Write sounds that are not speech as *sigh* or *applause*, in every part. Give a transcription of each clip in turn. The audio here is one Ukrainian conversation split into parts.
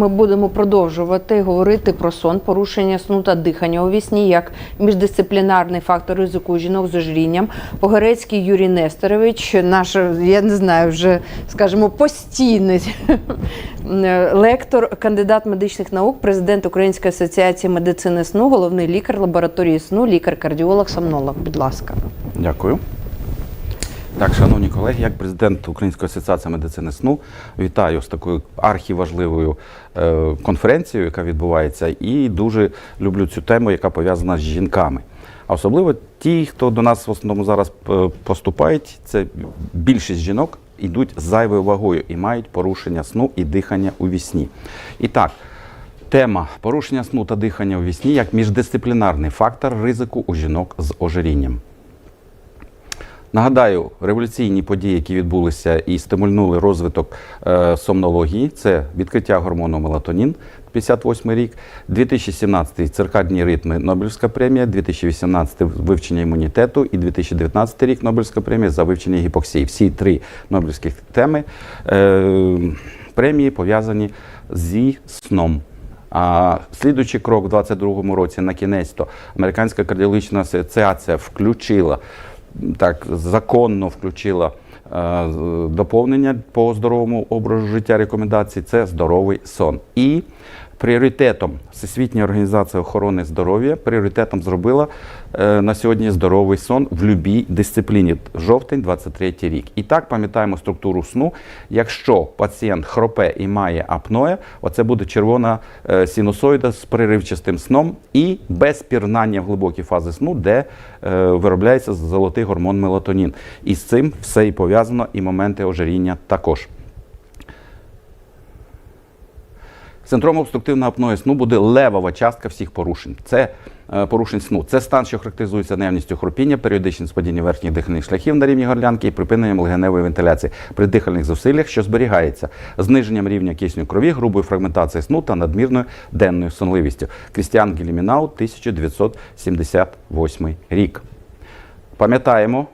Ми будемо продовжувати говорити про сон, порушення сну та дихання у вісні як міждисциплінарний фактор ризику жінок з ожирінням. Погорецький Юрій Нестерович, наш, я не знаю, вже скажімо, постійний *laughs* лектор, кандидат медичних наук, президент Української асоціації медицини сну, головний лікар лабораторії сну, лікар-кардіолог, сомнолог. Будь ласка. Дякую. Так, шановні колеги, як президент Української асоціації медицини сну, вітаю з такою архіважливою е, конференцією, яка відбувається, і дуже люблю цю тему, яка пов'язана з жінками. А особливо ті, хто до нас в основному зараз е, поступають, це більшість жінок йдуть з зайвою вагою і мають порушення сну і дихання у вісні. І так, тема порушення сну та дихання у вісні як міждисциплінарний фактор ризику у жінок з ожирінням. Нагадаю, революційні події, які відбулися і стимульнули розвиток е, сомнології, це відкриття гормону мелатонін, 58 рік, 2017 циркадні ритми Нобелівська премія, 2018 вивчення імунітету і 2019 рік Нобелівська премія за вивчення гіпоксії. Всі три Нобелівських теми е, премії пов'язані зі сном. А слідуючий крок у 2022 році на кінець то Американська кардіологічна асоціація включила так законно включила е, доповнення по здоровому образу життя рекомендацій. Це здоровий сон. І пріоритетом Всесвітня організація охорони здоров'я пріоритетом зробила е, на сьогодні здоровий сон в будь-якій дисципліні. Жовтень, 23 рік. І так пам'ятаємо структуру сну. Якщо пацієнт хропе і має апноє, оце буде червона е, синусоїда з переривчастим сном і без пірнання в глибокі фази сну, де е, виробляється золотий гормон мелатонін. І з цим все і пов'язано, і моменти ожиріння також. Синдром обструктивного апної сну буде левова частка всіх порушень. Це е, порушень сну. Це стан, що характеризується наявністю хропіння, періодичним спадінням верхніх дихальних шляхів на рівні горлянки і припиненням легеневої вентиляції при дихальних зусиллях, що зберігається, зниженням рівня кисню крові, грубою фрагментацією сну та надмірною денною сонливістю. Крістіан Гелімінау, 1978 рік. Пам'ятаємо,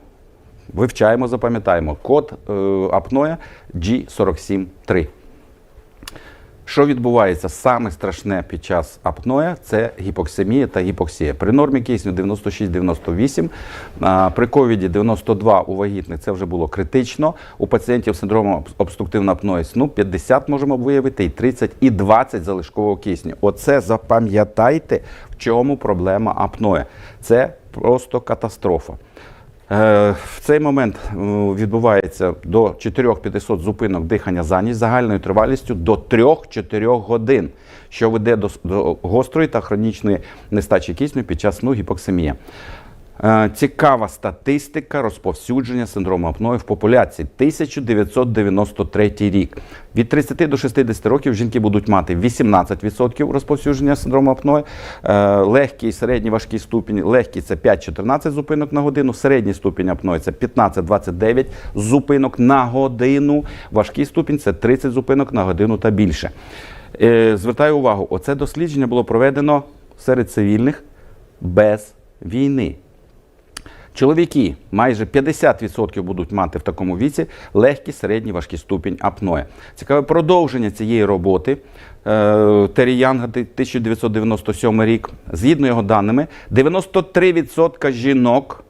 вивчаємо, запам'ятаємо код е, апноя G473. Що відбувається саме страшне під час апноя це гіпоксемія та гіпоксія. При нормі кисню 96-98, при ковіді 92 у вагітних це вже було критично. У пацієнтів з синдромом обструктивного апної сну 50 можемо виявити, і 30, і 20 залишкового кисню. Оце запам'ятайте, в чому проблема апноя. Це просто катастрофа. Е, В цей момент відбувається до 4-500 зупинок дихання за ніч загальною тривалістю до 3-4 годин, що веде до, гострої та хронічної нестачі кисню під час сну гіпоксемія. Е, Цікава статистика розповсюдження синдрому апної в популяції 1993 рік. Від 30 до 60 років жінки будуть мати 18% розповсюдження синдрому апної, Е, легкий, середній, важкий ступінь. Легкий це 5-14 зупинок на годину, середній ступінь апної це 15-29 зупинок на годину. Важкий ступінь це 30 зупинок на годину та більше. Е, Звертаю увагу, оце дослідження було проведено серед цивільних без війни. Чоловіки майже 50% будуть мати в такому віці легкий, середній, важкий ступінь апноє. Цікаве продовження цієї роботи. Е, Террі Янга, 1997 рік. Згідно його даними, 93% жінок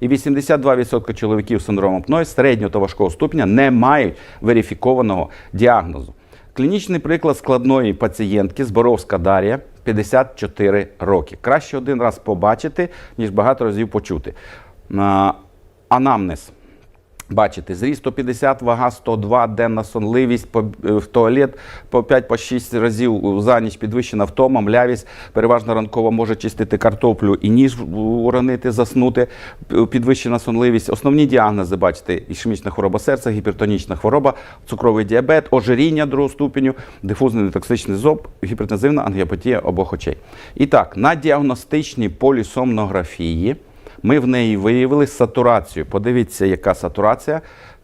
і 82% чоловіків з синдромом апної середнього та важкого ступеня не мають верифікованого діагнозу. Клінічний приклад складної пацієнтки Зборовська Дар'я, 54 роки. Краще один раз побачити, ніж багато разів почути. Анамнез. Бачите, зріст 150, вага 102, денна сонливість, е, в туалет по 5-6 разів за ніч підвищена втома, млявість, переважно ранково може чистити картоплю і ніж уронити, заснути, підвищена сонливість. Основні діагнози, бачите, ішемічна хвороба серця, гіпертонічна хвороба, цукровий діабет, ожиріння другого ступеню, дифузний нетоксичний зоб, гіпертензивна ангіопатія обох очей. І так, на діагностичній полісомнографії ми в неї виявили сатурацію. Подивіться, яка сатурація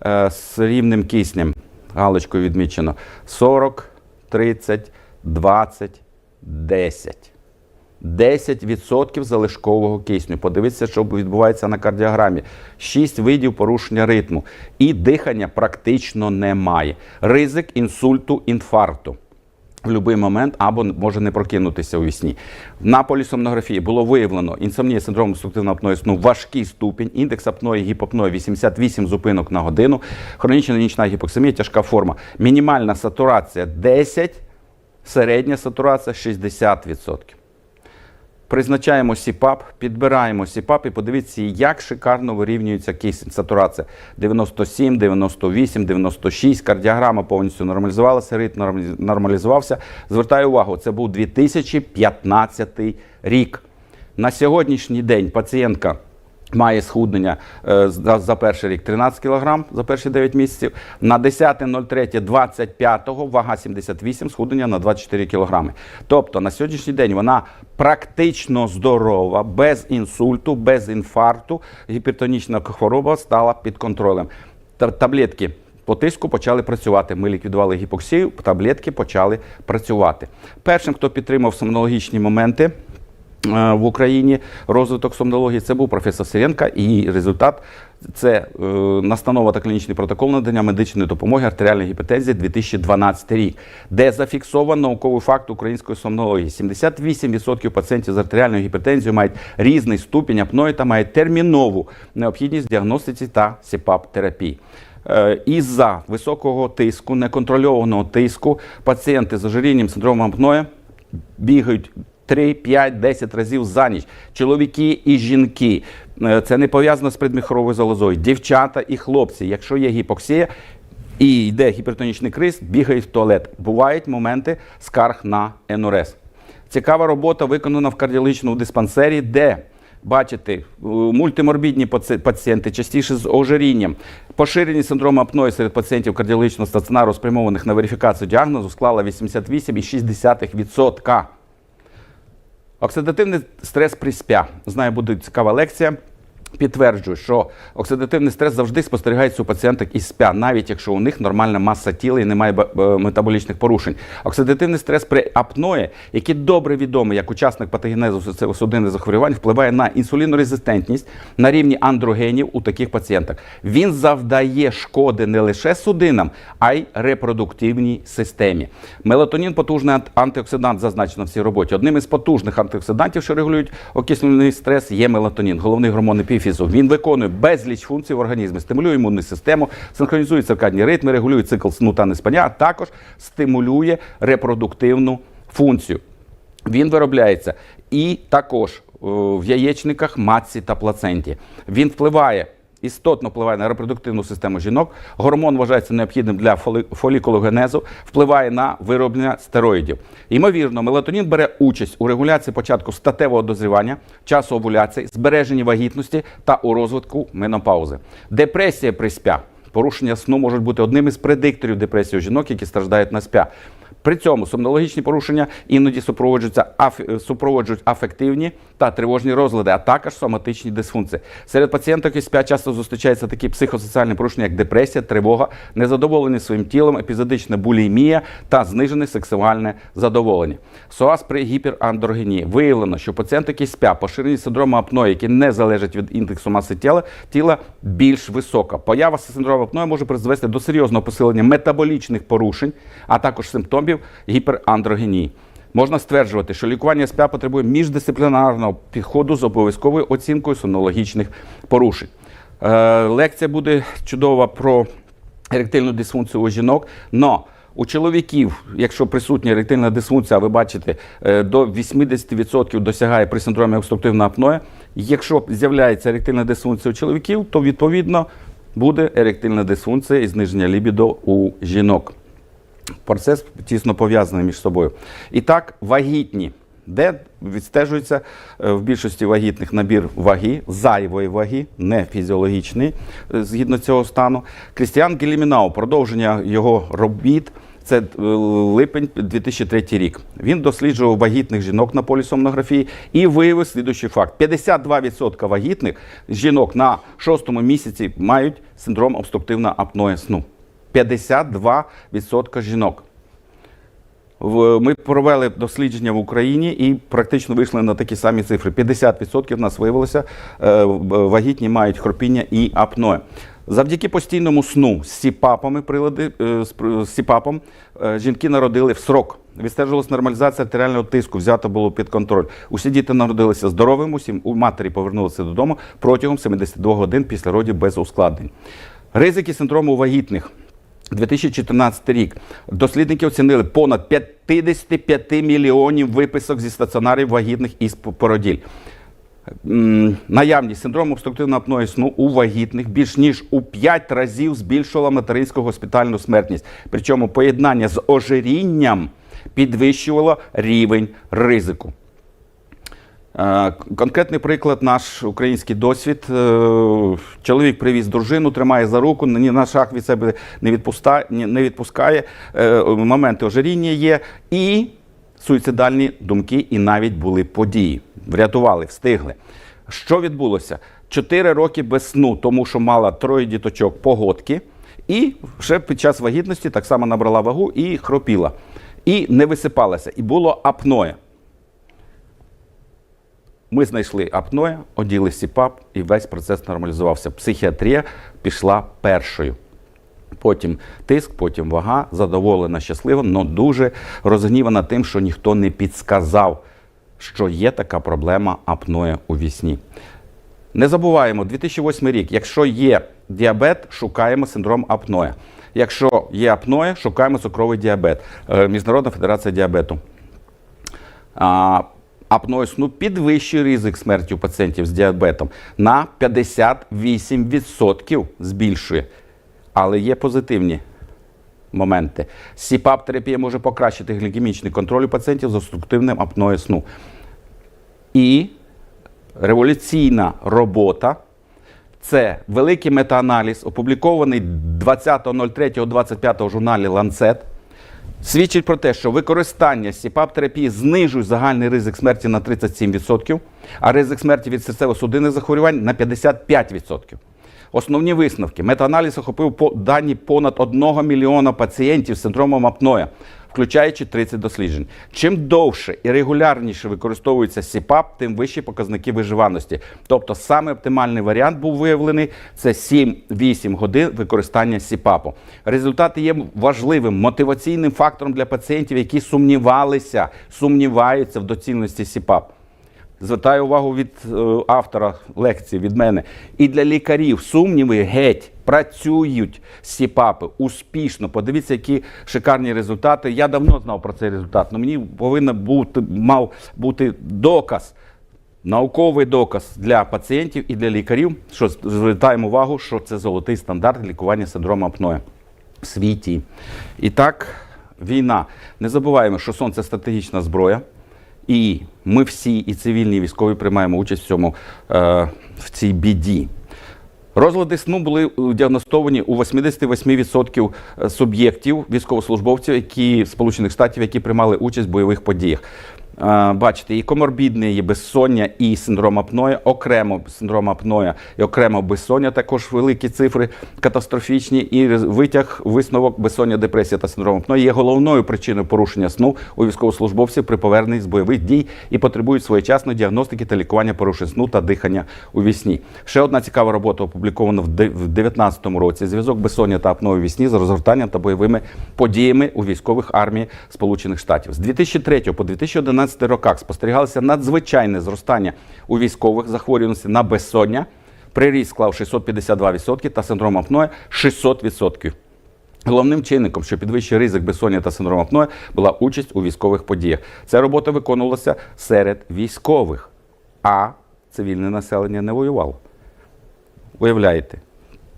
е, з рівнем киснем. Галочкою відмічено 40, 30, 20, 10. 10% залишкового кисню. Подивіться, що відбувається на кардіограмі. 6 видів порушення ритму. І дихання практично немає. Ризик інсульту, інфаркту. В будь-який момент або може не прокинутися у вісні. На полісомнографії було виявлено інсомнія синдром обструктивного апної сну важкий ступінь, індекс апної гіпопної 88 зупинок на годину, хронічна нічна гіпоксимія, тяжка форма. Мінімальна сатурація 10, середня сатурація 60%. Призначаємо СІПАП, підбираємо СІПАП і подивіться, як шикарно вирівнюється кисень, сатурація. 97, 98, 96, кардіограма повністю нормалізувалася, ритм нормалізувався. Звертаю увагу, це був 2015 рік. На сьогоднішній день пацієнтка має схуднення е, за, перший рік 13 кг за перші 9 місяців. На 10.03.25 вага 78, схуднення на 24 кг. Тобто на сьогоднішній день вона практично здорова, без інсульту, без інфаркту. Гіпертонічна хвороба стала під контролем. Таблетки по тиску почали працювати. Ми ліквідували гіпоксію, таблетки почали працювати. Першим, хто підтримав сомнологічні моменти в Україні, розвиток сомнології, це був професор Сиренка, і результат це е, настанова та клінічний протокол надання медичної допомоги артеріальної гіпертензії 2012 рік, де зафіксовано науковий факт української сомнології. 78% пацієнтів з артеріальною гіпертензією мають різний ступінь апної та мають термінову необхідність діагностиці та СІПАП-терапії. Е, Із-за високого тиску, неконтрольованого тиску, пацієнти з ожирінням синдромом апноє бігають 3, 5, 10 разів за ніч. Чоловіки і жінки. Е, Це не пов'язано з предміхоровою залозою. Дівчата і хлопці. Якщо є гіпоксія і йде гіпертонічний криз, бігають в туалет. Бувають моменти скарг на НРС. Цікава робота виконана в кардіологічному диспансері, де бачите, мультиморбідні пацієнти, частіше з ожирінням. Поширені синдрому апної серед пацієнтів кардіологічного стаціонару, спрямованих на верифікацію діагнозу, склала 88,6%. Оксидативний стрес при СПЯ. Знаю, буде цікава лекція. Підтверджую, що оксидативний стрес завжди спостерігається у пацієнток із СПЯ, навіть якщо у них нормальна маса тіла і немає метаболічних порушень. Оксидативний стрес при апної, який добре відомий як учасник патогенезу серцево-судинних захворювань, впливає на інсулінорезистентність на рівні андрогенів у таких пацієнтах. Він завдає шкоди не лише судинам, а й репродуктивній системі. Мелатонін потужний антиоксидант зазначено в цій роботі. Одним із потужних антиоксидантів, що регулюють окислений стрес, є мелатонін, головний гормон епіфізу. Він виконує безліч функцій в організмі, стимулює імунну систему, синхронізує циркадні ритми, регулює цикл сну та неспання, а також стимулює репродуктивну функцію. Він виробляється і також е, в яєчниках, матці та плаценті. Він впливає. Істотно впливає на репродуктивну систему жінок. Гормон вважається необхідним для фолікулогенезу, впливає на вироблення стероїдів. Ймовірно, мелатонін бере участь у регуляції початку статевого дозрівання, часу овуляції, збереженні вагітності та у розвитку менопаузи. Депресія при СПЯ. Порушення сну можуть бути одним із предикторів депресії у жінок, які страждають на СПЯ. При цьому сомнологічні порушення іноді супроводжуються аф- супроводжують афективні та тривожні розлади, а також соматичні дисфункції. Серед пацієнток із СПЯ часто зустрічаються такі психосоціальні порушення, як депресія, тривога, незадоволення своїм тілом, епізодична булімія та знижене сексуальне задоволення. СОАС при гіперандрогенії. Виявлено, що пацієнтки СПЯ, поширені синдрому апної, які не залежать від індексу маси тіла, тіла більш висока. Поява синдрому апної може призвести до серйозного посилення метаболічних порушень, а також симптомів гіперандрогенії. Можна стверджувати, що лікування СПА потребує міждисциплінарного підходу з обов'язковою оцінкою сонологічних порушень. Е, лекція буде чудова про еректильну дисфункцію у жінок. Но у чоловіків, якщо присутня еректильна дисфункція, ви бачите, е, до 80% досягає при синдромі обструктивного апноє. Якщо з'являється еректильна дисфункція у чоловіків, то відповідно буде еректильна дисфункція і зниження лібідо у жінок. Процес тісно пов'язаний між собою. І так, вагітні, де відстежується е, в більшості вагітних набір ваги, зайвої ваги, не фізіологічний, е, згідно цього стану. Крістіан Гелімінау, продовження його робіт. Це е, липень 2003 рік. Він досліджував вагітних жінок на полісомнографії і виявив слідуючий факт: 52% вагітних жінок на шостому місяці мають синдром обструктивного апноє сну. 52% жінок. Ми провели дослідження в Україні і практично вийшли на такі самі цифри. 50% в нас виявилося, е, вагітні мають хропіння і апноє. Завдяки постійному сну з сіпапами, прилади, е, з сіпапом, е, жінки народили в срок. Відстежувалась нормалізація артеріального тиску, взято було під контроль. Усі діти народилися здоровими, усім у матері повернулися додому протягом 72 годин після родів без ускладнень. Ризики синдрому вагітних. 2014 рік дослідники оцінили понад 55 мільйонів виписок зі стаціонарів вагітних із породіль. Наявність синдрому обструктивного апної сну у вагітних більш ніж у 5 разів збільшувала материнську госпітальну смертність. Причому поєднання з ожирінням підвищувало рівень ризику. Е, Конкретний приклад, наш український досвід. Е, Чоловік привіз дружину, тримає за руку, ні на шаг від себе не відпускає, не відпускає. Е, Моменти ожиріння є і суїцидальні думки, і навіть були події. Врятували, встигли. Що відбулося? Чотири роки без сну, тому що мала троє діточок погодки, і ще під час вагітності так само набрала вагу і хропіла. І не висипалася. І було апноє. Ми знайшли апноє, оділи сіпап, і весь процес нормалізувався. Психіатрія пішла першою. Потім тиск, потім вага, задоволена, щаслива, але дуже розгнівана тим, що ніхто не підсказав, що є така проблема апноє у вісні. Не забуваємо, 2008 рік, якщо є діабет, шукаємо синдром апноє. Якщо є апноє, шукаємо цукровий діабет. Е, Міжнародна федерація діабету. А, апноє сну підвищує ризик смерті у пацієнтів з діабетом на 58% збільшує. Але є позитивні моменти. СІПАП-терапія може покращити глікемічний контроль у пацієнтів з обструктивним апноє сну. І революційна робота це великий метааналіз, опублікований 20.03.25 в журналі Lancet. Свідчить про те, що використання СІПАП-терапії знижує загальний ризик смерті на 37%, а ризик смерті від серцево-судинних захворювань на 55%. Основні висновки. Метааналіз охопив дані понад 1 мільйона пацієнтів з синдромом апноя, включаючи 30 досліджень. Чим довше і регулярніше використовується СІПАП, тим вищі показники виживаності. Тобто саме оптимальний варіант був виявлений це 7-8 годин використання СІПАПу. Результати є важливим мотиваційним фактором для пацієнтів, які сумнівалися, сумніваються в доцільності СІПАП. Звертаю увагу від е, автора лекції, від мене. І для лікарів сумніви геть працюють СІПАПи успішно. Подивіться, які шикарні результати. Я давно знав про цей результат, але мені повинен бути, мав бути доказ, науковий доказ для пацієнтів і для лікарів, що звертаємо увагу, що це золотий стандарт лікування синдрому апноє в світі. І так, війна. Не забуваємо, що сон це стратегічна зброя. І ми всі, і цивільні, і військові, приймаємо участь в цьому е, в цій біді. Розлади сну були е, діагностовані у 88% суб'єктів військовослужбовців, які Сполучених Штатів, які приймали участь в бойових подіях. Бачите, і коморбідне, і безсоння, і синдром апноя, окремо синдром апноя і окремо безсоння, також великі цифри катастрофічні. І витяг, висновок безсоння, депресія та синдром апноя є головною причиною порушення сну у військовослужбовців при поверненні з бойових дій і потребують своєчасної діагностики та лікування порушень сну та дихання у вісні. Ще одна цікава робота опублікована в де- 2019 році. Зв'язок безсоння та апної вісні з розгортанням та бойовими подіями у військових армії Сполучених Штатів. З 2003 по 2011 роках спостерігалося надзвичайне зростання у військових захворюваності на безсоння. Приріст склав 652% та синдром апноя 600%. Головним чинником, що підвищує ризик безсоння та синдрому апноя, була участь у військових подіях. Ця робота виконувалася серед військових, а цивільне населення не воювало. Уявляєте,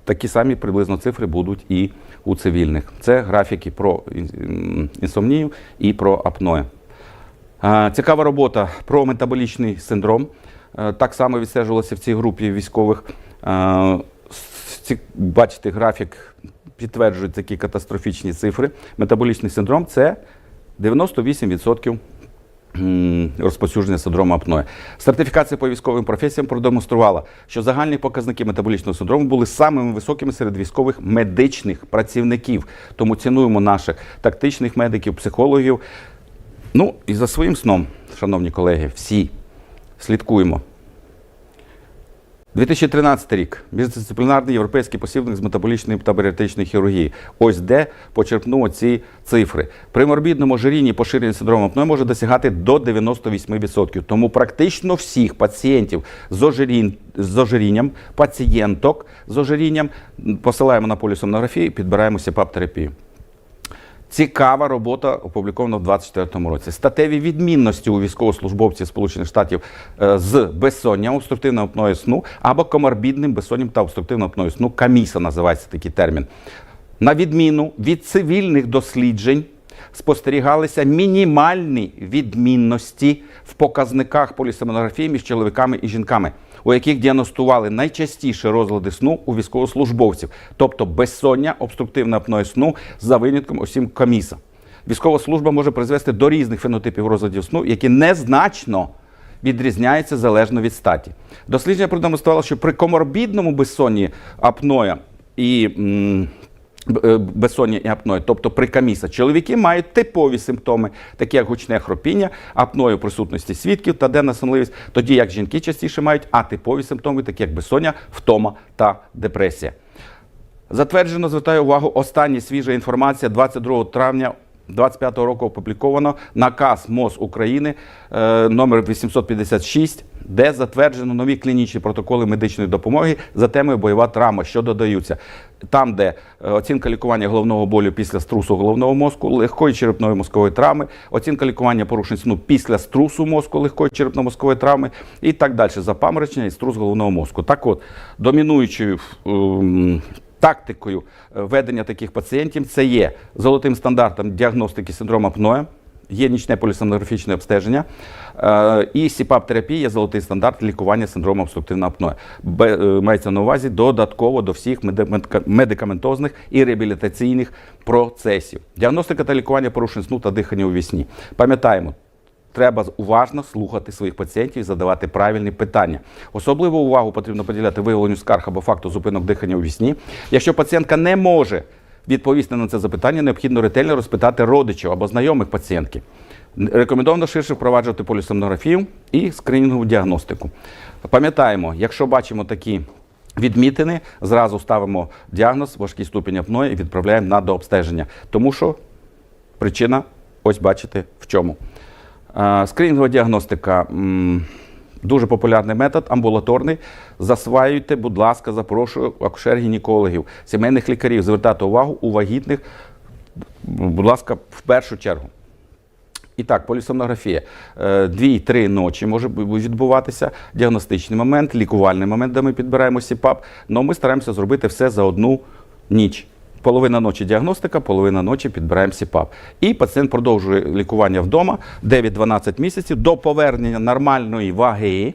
такі самі приблизно цифри будуть і у цивільних. Це графіки про інсомнію і про апноє. Цікава робота про метаболічний синдром. Е, Так само відстежувалося в цій групі військових. Е, Бачите, графік підтверджує такі катастрофічні цифри. Метаболічний синдром це 98% м, розповсюдження синдрому апноє. Сертифікація по військовим професіям продемонструвала, що загальні показники метаболічного синдрому були самими високими серед військових медичних працівників. Тому цінуємо наших тактичних медиків, психологів. Ну і за своїм сном, шановні колеги, всі слідкуємо. 2013 рік. Міждисциплінарний європейський посібник з метаболічної та баріатричної хірургії. Ось де почерпнуло ці цифри. При морбідному ожирінні поширення синдрому апної може досягати до 98%. Тому практично всіх пацієнтів з, ожирін, з ожирінням, пацієнток з ожирінням посилаємо на полісомнографію підбираємо СІПАП-терапію. Цікава робота опублікована в 2024 році. Статеві відмінності у військовослужбовців Сполучених Штатів е, з безсонням, обструктивним апноє сну або коморбідним безсонням та обструктивним апноє сну. Каміса називається такий термін. На відміну від цивільних досліджень спостерігалися мінімальні відмінності в показниках полісомнографії між чоловіками і жінками, у яких діагностували найчастіше розлади сну у військовослужбовців, тобто безсоння, обструктивне апноє сну за винятком осім коміса. Військова служба може призвести до різних фенотипів розладів сну, які незначно відрізняються залежно від статі. Дослідження продемонструвало, що при коморбідному безсонні апноя і м, безсоння і апної, тобто при каміса, чоловіки мають типові симптоми, такі як гучне хропіння, апною присутності свідків та денна сонливість, тоді як жінки частіше мають атипові симптоми, такі як безсоння, втома та депресія. Затверджено, звертаю увагу, остання свіжа інформація. 22 травня 25 року опубліковано наказ МОЗ України е, номер 856, де затверджено нові клінічні протоколи медичної допомоги за темою бойова травма, що додаються. Там, де е, оцінка лікування головного болю після струсу головного мозку, легкої черепної мозкової травми, оцінка лікування порушень сну після струсу мозку, легкої черепно-мозкової травми і так далі, запаморочення і струс головного мозку. Так от, домінуючою ем, тактикою е, ведення таких пацієнтів це є золотим стандартом діагностики синдрому апноя, є нічне полісомнографічне обстеження, е, і СІПАП-терапія є золотий стандарт лікування синдрому обструктивного апноя. Е, Мається на увазі додатково до всіх медикаментозних і реабілітаційних процесів. Діагностика та лікування порушень сну та дихання у вісні. Пам'ятаємо, Треба уважно слухати своїх пацієнтів і задавати правильні питання. Особливу увагу потрібно приділяти виявленню скарг або факту зупинок дихання у вісні. Якщо пацієнтка не може відповісти на це запитання, необхідно ретельно розпитати родичів або знайомих пацієнтки. Рекомендовано ширше впроваджувати полісомнографію і скринінгову діагностику. Пам'ятаємо, якщо бачимо такі відмітини, зразу ставимо діагноз, важкий ступінь апної і відправляємо на дообстеження. Тому що Причина, ось бачите, в чому. Е, Скринінгова діагностика дуже популярний метод, амбулаторний. Засваюйте, будь ласка, запрошую акушер-гінекологів, сімейних лікарів звертати увагу у вагітних, будь ласка, в першу чергу. І так, полісомнографія. Е, Дві-три ночі може відбуватися. Діагностичний момент, лікувальний момент, де ми підбираємо СІПАП. Але ми стараємося зробити все за одну ніч. Половина ночі діагностика, половина ночі підбираємо СІПАП. І пацієнт продовжує лікування вдома 9-12 місяців до повернення нормальної ваги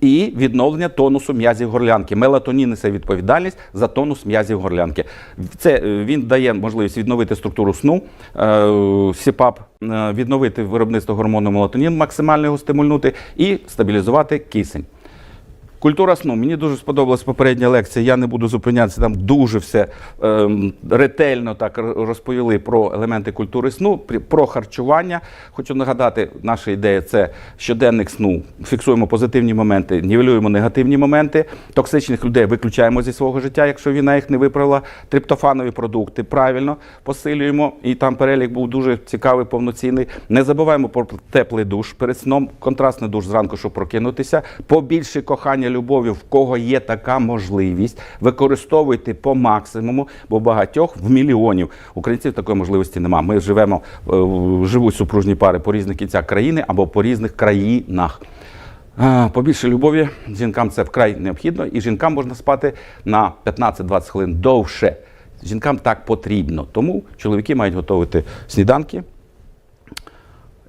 і відновлення тонусу м'язів горлянки. Мелатонін несе відповідальність за тонус м'язів горлянки. Це е, він дає можливість відновити структуру сну, е, СІПАП, е, відновити виробництво гормону мелатонін, максимально його стимульнути і стабілізувати кисень. Культура сну. Мені дуже сподобалась попередня лекція. Я не буду зупинятися. Там дуже все ем, ретельно так розповіли про елементи культури сну, про харчування. Хочу нагадати, наша ідея це щоденник сну. Фіксуємо позитивні моменти, нівелюємо негативні моменти. Токсичних людей виключаємо зі свого життя, якщо війна їх не виправила. Триптофанові продукти правильно посилюємо. І там перелік був дуже цікавий, повноцінний. Не забуваємо про теплий душ перед сном, контрастний душ зранку, щоб прокинутися. Побільше кохання, любові, в кого є така можливість. Використовуйте по максимуму, бо багатьох в мільйонів українців такої можливості немає. Ми живемо, е, живуть супружні пари по різних кінцях країни або по різних країнах. Побільше любові жінкам це вкрай необхідно, і жінкам можна спати на 15-20 хвилин довше. Жінкам так потрібно. Тому чоловіки мають готувати сніданки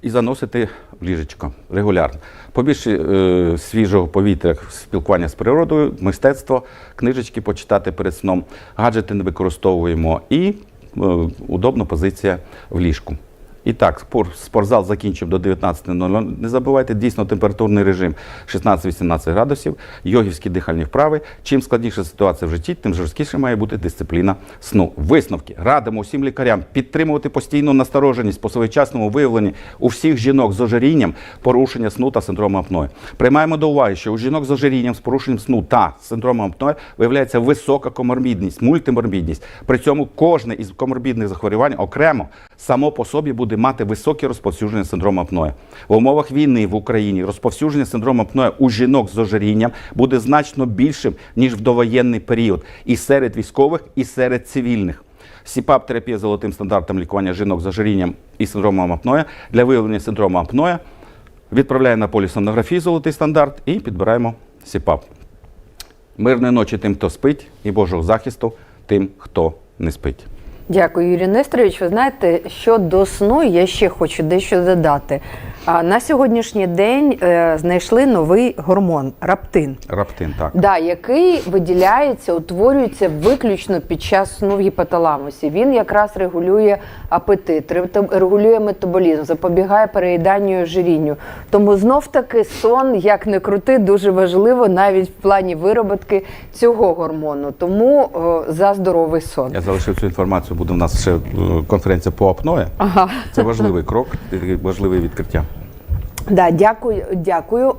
і заносити в ліжечко регулярно. Побільше е, свіжого повітря, спілкування з природою, мистецтво, книжечки почитати перед сном, гаджети не використовуємо і е, удобна позиція в ліжку. І так, спор- спортзал закінчив до 19.00. Не забувайте, дійсно температурний режим 16-18 градусів, йогівські дихальні вправи. Чим складніша ситуація в житті, тим жорсткіше має бути дисципліна сну. Висновки радимо усім лікарям підтримувати постійну настороженість по своєчасному виявленні у всіх жінок з ожирінням, порушення сну та синдрому апної. Приймаємо до уваги, що у жінок з ожирінням, з порушенням сну та синдромом апної виявляється висока коморбідність, мультиморбідність. При цьому кожне із коморбідних захворювань окремо само по собі буде мати високе розповсюдження синдрому апної. В умовах війни в Україні розповсюдження синдрому апної у жінок з ожирінням буде значно більшим ніж в довоєнний період, і серед військових, і серед цивільних. СІПАП терапія золотим стандартом лікування жінок з ожирінням і синдромом апноя для виявлення синдрому апноя відправляємо на полісонографію золотий стандарт і підбираємо СІПАП. Мирної ночі тим, хто спить, і Божого захисту тим, хто не спить. Дякую, Юрій Нестерович. Ви знаєте, що до сну я ще хочу дещо додати. А, На сьогоднішній день е, знайшли новий гормон раптин. Раптин, так. Да, який виділяється, утворюється виключно під час сну в гіпоталамусі. Він якраз регулює апетит, ре- регулює метаболізм, запобігає переїданню і ожирінню. Тому знов таки сон, як не крути, дуже важливо навіть в плані вироботки цього гормону. Тому о, за здоровий сон. Я залишив цю інформацію, буде у нас ще е, конференція по апної. Ага. Це важливий крок, важливе відкриття. Да, дякую, дякую.